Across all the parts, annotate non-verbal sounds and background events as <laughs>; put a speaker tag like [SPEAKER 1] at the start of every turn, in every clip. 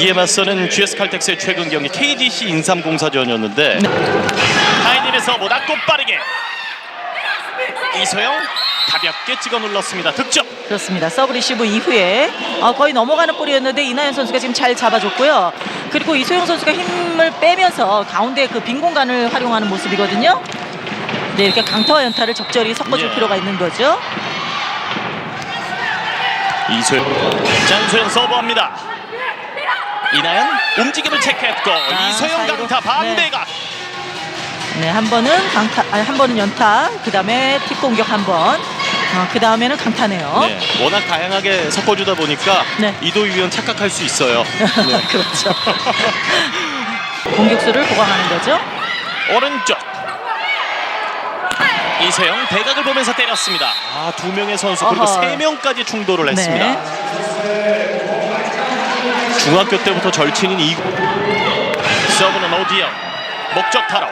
[SPEAKER 1] 이에 맞서는 GS 칼텍스의 최근 경기 KGC 인삼공사전이었는데 하이닌에서 보다 꽃빠르게 이소영 가볍게 찍어 눌렀습니다. 득점.
[SPEAKER 2] 그렇습니다. 서브 리시브 이후에 어, 거의 넘어가는 볼이었는데 이나연 선수가 지금 잘 잡아줬고요. 그리고 이소영 선수가 힘을 빼면서 가운데 그 빈 공간을 활용하는 모습이거든요. 네, 이렇게 강타와 연타를 적절히 섞어줄
[SPEAKER 1] 예.
[SPEAKER 2] 필요가 있는 거죠.
[SPEAKER 1] 이소영 장소영 서브합니다. 이나연 움직임을 체크했고
[SPEAKER 2] 아,
[SPEAKER 1] 이소영
[SPEAKER 2] 사이로.
[SPEAKER 1] 강타 반대가
[SPEAKER 2] 네, 한 번은 강타, 아니, 한 번은 연타, 그 다음에 팁 공격 한 번, 어, 그 다음에는 강타네요.
[SPEAKER 1] 네, 워낙 다양하게 섞어주다 보니까
[SPEAKER 2] 네.
[SPEAKER 1] 이도희 위원 착각할 수 있어요. <laughs> 네.
[SPEAKER 2] 그렇죠. 공격수를 보강하는 거죠.
[SPEAKER 1] 오른쪽 이소영 대각을 보면서 때렸습니다. 아, 두 명의 선수 그리고
[SPEAKER 2] 어허.
[SPEAKER 1] 세 명까지 충돌을 했습니다.
[SPEAKER 2] 네.
[SPEAKER 1] 중학교 때부터 절친인 이 서브는 오디언 목적 타로.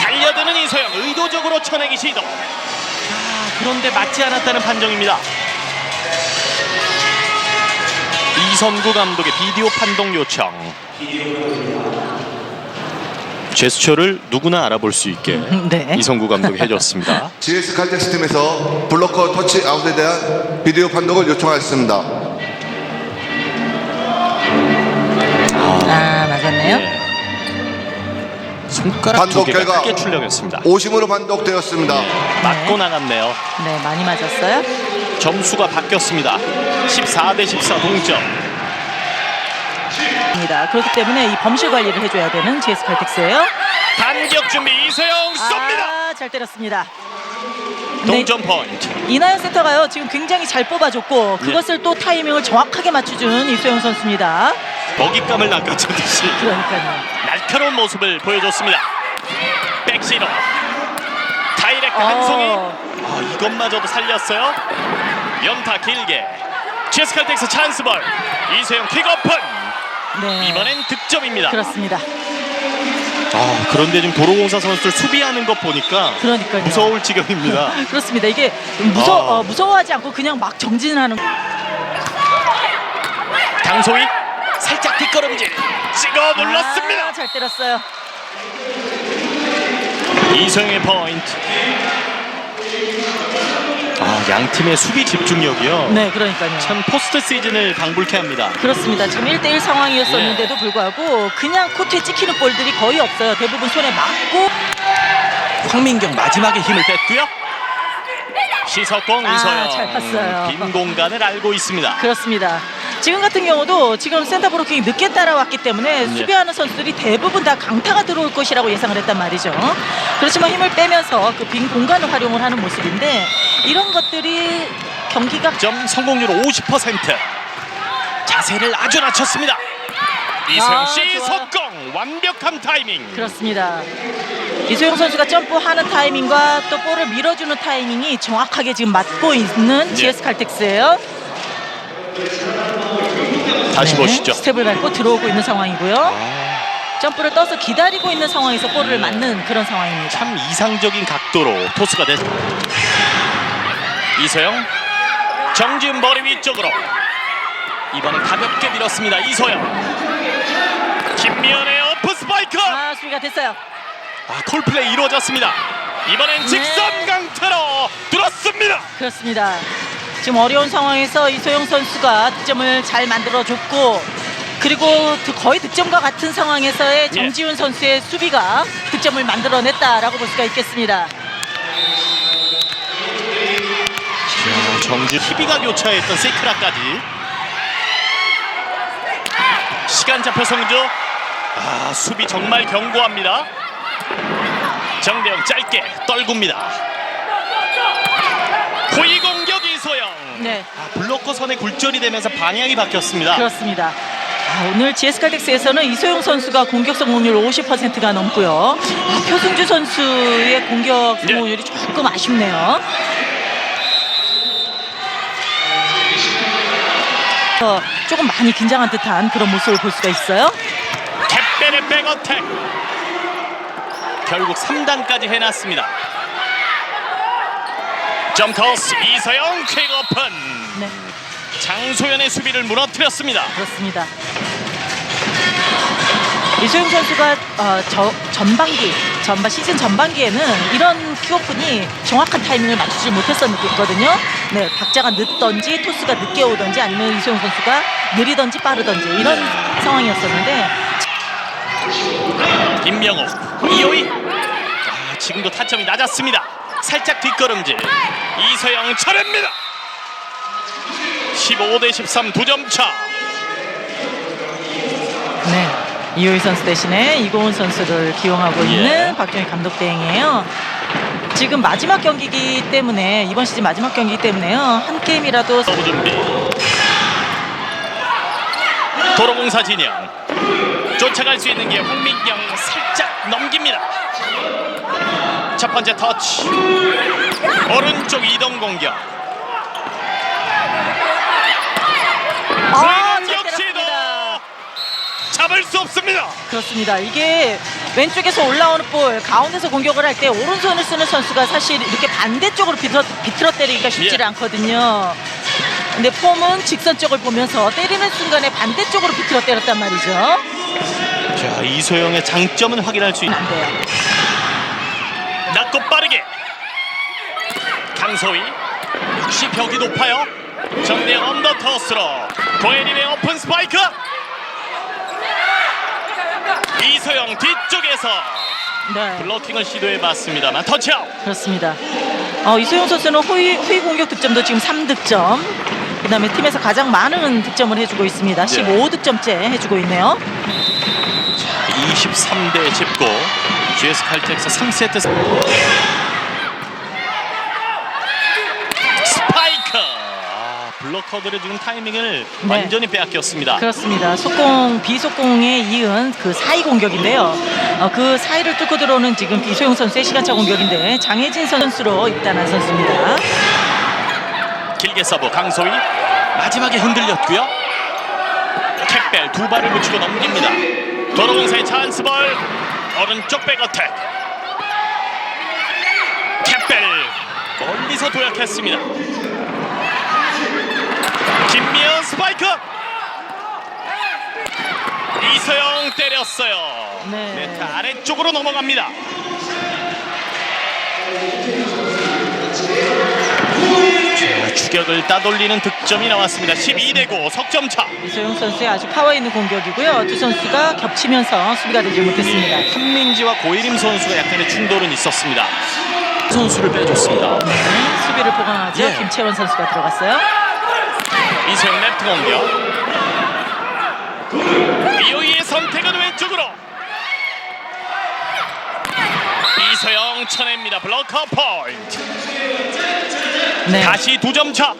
[SPEAKER 1] 달려드는 이소영 의도적으로 쳐내기 시도. 아, 그런데 맞지 않았다는 판정입니다. 이선구 감독의 비디오 판독 요청. 제스처를 누구나 알아볼 수 있게 <laughs>
[SPEAKER 2] 네.
[SPEAKER 1] 이선구 감독이 해줬습니다. <laughs>
[SPEAKER 3] GS 칼텍스 팀에서 블로커 터치 아웃에 대한 비디오 판독을 요청하였습니다.
[SPEAKER 2] 아, 맞았네요.
[SPEAKER 1] 네. 손가락 두
[SPEAKER 3] 판독
[SPEAKER 1] 개가
[SPEAKER 3] 결과
[SPEAKER 1] 크게 출력했습니다
[SPEAKER 3] 오심으로 판독되었습니다.
[SPEAKER 1] 맞고 나갔네요
[SPEAKER 2] 네, 많이 맞았어요.
[SPEAKER 1] 점수가 바뀌었습니다. 14 대 14 동점.
[SPEAKER 2] 입니다. 그렇기 때문에 이 범실 관리를 해줘야 되는 GS 칼텍스예요.
[SPEAKER 1] 반격 준비 이소영 쏩니다.
[SPEAKER 2] 아, 잘 때렸습니다. 네,
[SPEAKER 1] 동점 포인트.
[SPEAKER 2] 이나연 센터가요 지금 굉장히 잘 뽑아줬고 그것을 또 타이밍을 정확하게 맞춰준 이소영 선수입니다.
[SPEAKER 1] 먹잇감을 낚아채듯이
[SPEAKER 2] 그러니까요.
[SPEAKER 1] 날카로운 모습을 보여줬습니다. 백시로 다이렉트 한 송이.
[SPEAKER 2] 어,
[SPEAKER 1] 아, 이것마저도 살렸어요. 연타 길게. 체스칼텍스 찬스볼. 이소영 킥오픈.
[SPEAKER 2] 네.
[SPEAKER 1] 이번엔 득점입니다.
[SPEAKER 2] 그렇습니다.
[SPEAKER 1] 아, 그런데 지금 도로공사 선수들 수비하는 것 보니까
[SPEAKER 2] 그러니까요.
[SPEAKER 1] 무서울 지경입니다. <laughs>
[SPEAKER 2] 그렇습니다. 이게 무서
[SPEAKER 1] 아.
[SPEAKER 2] 어, 무서워하지 않고 그냥 막 정진하는.
[SPEAKER 1] 강소희 살짝 뒷걸음질 찍어 눌렀습니다.
[SPEAKER 2] 아, 잘 때렸어요.
[SPEAKER 1] 이소영의 포인트. 아, 양 팀의 수비 집중력이요.
[SPEAKER 2] 네, 그러니까요.
[SPEAKER 1] 참 포스트 시즌을 방불케 합니다.
[SPEAKER 2] 그렇습니다. 지금 1대1 상황이었었는데도 불구하고 그냥 코트에 찍히는 볼들이 거의 없어요. 대부분 손에 맞고
[SPEAKER 1] 황민경 마지막에 힘을 뺐고요. 시석공
[SPEAKER 2] 아,
[SPEAKER 1] 이소영
[SPEAKER 2] 잘 봤어요.
[SPEAKER 1] 빈 공간을 알고 있습니다.
[SPEAKER 2] 그렇습니다. 지금 같은 경우도 지금 센터 브로킹이 늦게 따라왔기 때문에
[SPEAKER 1] 네.
[SPEAKER 2] 수비하는 선수들이 대부분 다 강타가 들어올 것이라고 예상을 했단 말이죠. 그렇지만 힘을 빼면서 그 빈 공간을 활용을 하는 모습인데 이런 것들이 경기가
[SPEAKER 1] 점 성공률 50%. 자세를 아주 낮췄습니다. 이소영
[SPEAKER 2] 아,
[SPEAKER 1] 씨
[SPEAKER 2] 좋아요.
[SPEAKER 1] 석공 완벽한 타이밍.
[SPEAKER 2] 그렇습니다. 이소영 선수가 점프하는 타이밍과 또 볼을 밀어주는 타이밍이 정확하게 지금 맞고 있는
[SPEAKER 1] 네.
[SPEAKER 2] GS 칼텍스예요.
[SPEAKER 1] 다시
[SPEAKER 2] 네,
[SPEAKER 1] 보시죠.
[SPEAKER 2] 스텝을 밟고 들어오고 있는 상황이고요.
[SPEAKER 1] 아,
[SPEAKER 2] 점프를 떠서 기다리고 있는 상황에서 볼을
[SPEAKER 1] 네.
[SPEAKER 2] 맞는 그런 상황입니다.
[SPEAKER 1] 참 이상적인 각도로 토스가 됐. 이소영 정지훈 머리 위쪽으로 이번엔 가볍게 밀었습니다. 이소영 김미연의 어프 스파이크.
[SPEAKER 2] 아, 수비가 됐어요.
[SPEAKER 1] 아, 콜플레이 이루어졌습니다. 이번엔
[SPEAKER 2] 네.
[SPEAKER 1] 직선 강타로 뚫었습니다.
[SPEAKER 2] 그렇습니다. 지금 어려운 상황에서 이소영 선수가 득점을 잘 만들어줬고 그리고 드- 거의 득점과 같은 상황에서의
[SPEAKER 1] 예.
[SPEAKER 2] 정지훈 선수의 수비가 득점을 만들어냈다라고 볼 수가 있겠습니다.
[SPEAKER 1] 정지 희비가 교차했던 세크라까지 시간 잡혀 성주 아 수비 정말 견고합니다 정대영 짧게 떨굽니다 고위 공격 이소영
[SPEAKER 2] 네,
[SPEAKER 1] 아, 블로커 선에 굴절이 되면서 방향이 바뀌었습니다
[SPEAKER 2] 그렇습니다. 아, 오늘 GS 칼텍스에서는 이소영 선수가 공격 성공률 50%가 넘고요. 아, 표승주 선수의 공격
[SPEAKER 1] 네.
[SPEAKER 2] 성공률이 조금 아쉽네요. 어, 조금 많이 긴장한 듯한 그런 모습을 볼 수가 있어요.
[SPEAKER 1] 캡벨의 백어택 결국 3단까지 해놨습니다 점터스 이서영 퀵오픈
[SPEAKER 2] 네,
[SPEAKER 1] 장소연의 수비를 무너뜨렸습니다
[SPEAKER 2] 그렇습니다. 이소영 선수가 어, 저, 전반기, 전반 시즌 전반기에는 이런 킥오픈이 정확한 타이밍을 맞추지 못했었거든요. 네, 박자가 늦던지 토스가 늦게 오던지 아니면 이소영 선수가 느리던지 빠르던지 이런 상황이었었는데
[SPEAKER 1] 김명호, 이호이. 아, 지금도 타점이 낮았습니다. 살짝 뒷걸음질. 이서영 차례입니다. 15 대 13 두 점 차.
[SPEAKER 2] 네. 이호희 선수 대신에 이고은 선수를 기용하고
[SPEAKER 1] 예.
[SPEAKER 2] 있는 박정희 감독 대행이에요. 지금 마지막 경기이기 때문에 이번 시즌 마지막 경기이기 때문에요. 한 게임이라도
[SPEAKER 1] 서브 준비. 도로공사 진영. 쫓아갈 수 있는 게 황민경 살짝 넘깁니다. 첫 번째 터치. 오른쪽 이동 공격.
[SPEAKER 2] 아,
[SPEAKER 1] 공격
[SPEAKER 2] 잘
[SPEAKER 1] 역시도
[SPEAKER 2] 때렸습니다.
[SPEAKER 1] 잡을 수 없습니다.
[SPEAKER 2] 그렇습니다. 이게 왼쪽에서 올라오는 볼 가운데서 공격을 할 때 오른손을 쓰는 선수가 사실 이렇게 반대쪽으로 비틀어, 비틀어 때리기가 쉽지를
[SPEAKER 1] 예.
[SPEAKER 2] 않거든요. 근데 폼은 직선 쪽을 보면서 때리는 순간에 반대쪽으로 비틀어 때렸단 말이죠.
[SPEAKER 1] 자 이소영의 장점은 확인할 수 있는.
[SPEAKER 2] 안 돼요.
[SPEAKER 1] 낮고 빠르게 강소희 역시 벽이 높아요 정대영 언더터스로 고혜림의 오픈 스파이크 이소영 뒤쪽에서
[SPEAKER 2] 네.
[SPEAKER 1] 블로킹을 시도해봤습니다만 터치아웃
[SPEAKER 2] 그렇습니다. 어, 이소영 선수는 후위, 후위 공격 득점도 지금 3득점. 그 다음에 팀에서 가장 많은 득점을 해주고 있습니다. 15득점째 해주고 있네요.
[SPEAKER 1] 23대 19 GS 칼텍스 3세트 스파이크 아, 블로커들의 지금 타이밍을
[SPEAKER 2] 네.
[SPEAKER 1] 완전히 빼앗겼습니다
[SPEAKER 2] 그렇습니다. 속공 비속공에 이은 그 사이 공격인데요. 어, 그 사이를 뚫고 들어오는 지금 이소영 선수의 시간차 공격인데 장혜진 선수로 입단한 선수입니다.
[SPEAKER 1] 길게 서브 강소희 마지막에 흔들렸고요 캡벨 두 발을 붙이고 넘깁니다 도로공사의 찬스볼 오른쪽 백어택. 캡벨 멀리서 도약했습니다. 김미연 스파이크. 이서영 때렸어요.
[SPEAKER 2] 네.
[SPEAKER 1] 네트 아래쪽으로 넘어갑니다. 자, 추격을 따돌리는 득점이 나왔습니다 12 대 9 석점 차
[SPEAKER 2] 이소영 선수의 아주 파워 있는 공격이고요. 두 선수가 겹치면서 수비가 되지 못했습니다.
[SPEAKER 1] 한민지와 고예림 선수가 약간의 충돌은 있었습니다. 선수를 빼줬습니다.
[SPEAKER 2] 네, 수비를 보강하죠.
[SPEAKER 1] 예.
[SPEAKER 2] 김채원 선수가 들어갔어요.
[SPEAKER 1] 이소영 랩트 공격. 이호이의 선택은 왼쪽으로. 이소영 쳐냅니다. 블로커 포인트.
[SPEAKER 2] 네.
[SPEAKER 1] 다시 두 점 차.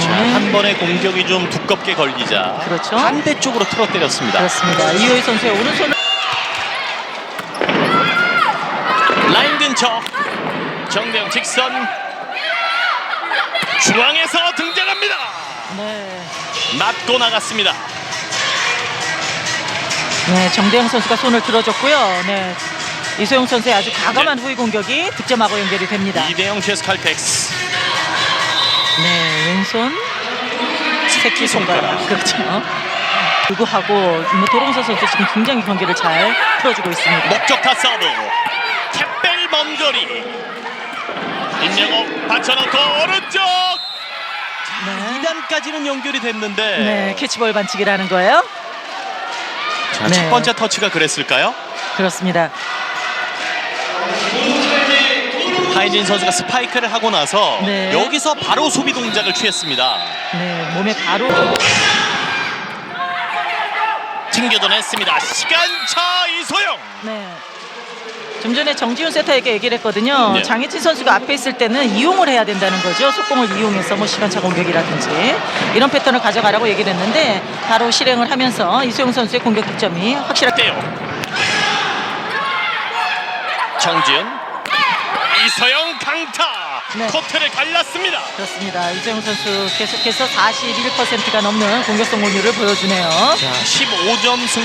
[SPEAKER 1] 자,
[SPEAKER 2] 네.
[SPEAKER 1] 한 번의 공격이 좀 두껍게 걸리자
[SPEAKER 2] 그렇죠.
[SPEAKER 1] 반대쪽으로 틀어 때렸습니다.
[SPEAKER 2] 그렇습니다. 이호희 선수의 오른손을
[SPEAKER 1] 라인 근처 정대영 직선 중앙에서 등장합니다.
[SPEAKER 2] 네.
[SPEAKER 1] 맞고 나갔습니다.
[SPEAKER 2] 네, 정대영 선수가 손을 들어줬고요. 네. 이소영 선수의 아주 과감한 후위 공격이 득점하고 연결이 됩니다.
[SPEAKER 1] 이대영 GS 칼텍스
[SPEAKER 2] 네, 왼손 새끼 손가락. 그렇죠. 불구하고 뭐 도롱서 선수 지금 굉장히 경기를 잘 풀어주고 있습니다.
[SPEAKER 1] 목적타 서브 캡벨 먼 거리 임영옥 받쳐놓고 오른쪽
[SPEAKER 2] 네.
[SPEAKER 1] 2단까지는 연결이 됐는데
[SPEAKER 2] 네, 캐치볼 반칙이라는 거예요.
[SPEAKER 1] 자,
[SPEAKER 2] 네.
[SPEAKER 1] 첫 번째 터치가 그랬을까요?
[SPEAKER 2] 그렇습니다.
[SPEAKER 1] 하이진 선수가 스파이크를 하고 나서
[SPEAKER 2] 네.
[SPEAKER 1] 여기서 바로 소비 동작을 취했습니다.
[SPEAKER 2] 네, 몸에 바로
[SPEAKER 1] 튕겨도냈습니다. 시간차 이소영
[SPEAKER 2] 네. 좀 전에 정지훈 세터에게 얘기를 했거든요.
[SPEAKER 1] 네.
[SPEAKER 2] 장혜진 선수가 앞에 있을 때는 이용을 해야 된다는 거죠. 속공을 이용해서 뭐 시간차 공격이라든지 이런 패턴을 가져가라고 얘기를 했는데 바로 실행을 하면서 이소영 선수의 공격 득점이 확실하게
[SPEAKER 1] 때요. 정지은 이서영 강타
[SPEAKER 2] 네.
[SPEAKER 1] 코트를 갈랐습니다.
[SPEAKER 2] 그렇습니다. 이소영 선수 계속해서 41%가 넘는 공격 성공률을 보여주네요.
[SPEAKER 1] 자, 15점 승.